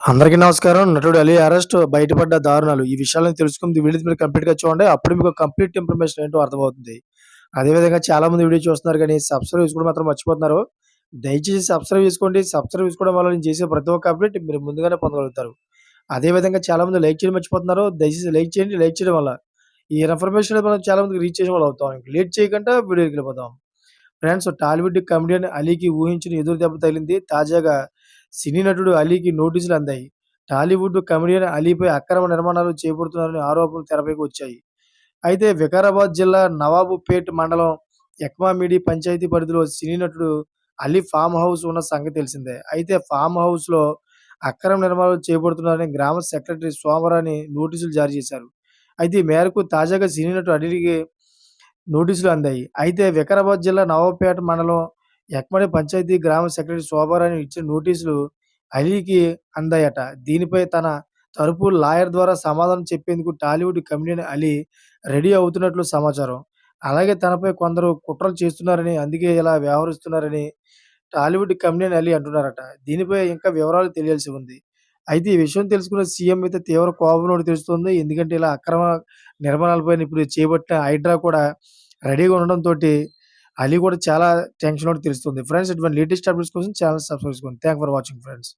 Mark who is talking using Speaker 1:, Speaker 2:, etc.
Speaker 1: అందరికీ నమస్కారం. నటుడు అలీ అరెస్ట్, బయటపడ్డ దారుణాలు. ఈ విషయాలను తెలుసుకుంది వీడియో మీరు కంప్లీట్‌గా చూడండి. అప్పుడు మీకు కంప్లీట్ ఇన్ఫర్మేషన్ ఏంటో అర్థమవుతుంది. అదేవిధంగా చాలామంది వీడియో చూస్తున్నారు కానీ సబ్స్క్రైబ్ చేసుకోవడం మాత్రం మర్చిపోతున్నారు. దయచేసి సబ్స్క్రైబ్ చేసుకోండి. సబ్స్క్రైబ్ చేసుకోవడం వల్ల నేను చేసే ప్రతి ఒక్క అప్డేట్ మీరు ముందుగానే పొందగలుగుతారు. అదేవిధంగా చాలామంది లైక్ చేయడం మర్చిపోతున్నారు. దయచేసి లైక్ చేయండి. లైక్ చేయడం వల్ల ఈ ఇన్ఫర్మేషన్ మనం చాలా మందికి రీచ్ చేసిన వాళ్ళు అవుతాం. లేట్ చేయకుండా వీడియోకి వెళ్ళిపోతాం ఫ్రెండ్స్ టాలీవుడ్ కమెడియన్ అలీకి ఊహించిన ఎదురు దెబ్బ తగిలింది. తాజాగా సినీ నటుడు అలీకి నోటీసులు అందాయి. టాలీవుడ్ కమెడియన్ అలీపై అక్రమ నిర్మాణాలు చేపడుతున్నారని ఆరోపణలు తెరపైకి వచ్చాయి. అయితే వికారాబాద్ జిల్లా నవాబుపేట్ మండలం ఎక్మామిడి పంచాయతీ పరిధిలో సినీ నటుడు అలీ ఫామ్ హౌస్ ఉన్న సంగతి తెలిసిందే. అయితే ఫామ్ హౌస్‌లో అక్రమ నిర్మాణాలు చేపడుతున్నారని గ్రామ సెక్రటరీ సోమరాని నోటీసులు జారీ చేశారు. అయితే ఈ మేరకు తాజాగా సినీ నటుడు అలీకి నోటీసులు అందాయి. అయితే వికారాబాద్ జిల్లా నవాబుపేట మండలం ఎక్మడి పంచాయతీ గ్రామ సెక్రటరీ శోభారాణి ఇచ్చిన నోటీసులు అలీకి అందాయట. దీనిపై తన తరపు లాయర్ ద్వారా సమాధానం చెప్పేందుకు టాలీవుడ్ కమిడియన్ అలీ రెడీ అవుతున్నట్లు సమాచారం. అలాగే తనపై కొందరు కుట్రలు చేస్తున్నారని, అందుకే ఇలా వ్యవహరిస్తున్నారని టాలీవుడ్ కమిడియన్ అలీ అంటున్నారట. దీనిపై ఇంకా వివరాలు తెలియాల్సి ఉంది. అయితే ఈ విషయం తెలుసుకున్న సీఎం అయితే తీవ్ర కోపంలో తెలుస్తోంది. ఎందుకంటే ఇలా అక్రమ నిర్మాణాలపైన ఇప్పుడు చేపట్టిన హైడ్రా కూడా రెడీగా ఉండడంతో అలీ కూడా చాలా టెన్షన్‌లో తెలుస్తుంది. ఫ్రెండ్స్ ఇటువంటి లేటెస్ట్ అప్డేట్స్ కోసం ఛానల్ సబ్స్క్రైబ్ చేసుకోండి. Thank for watching friends.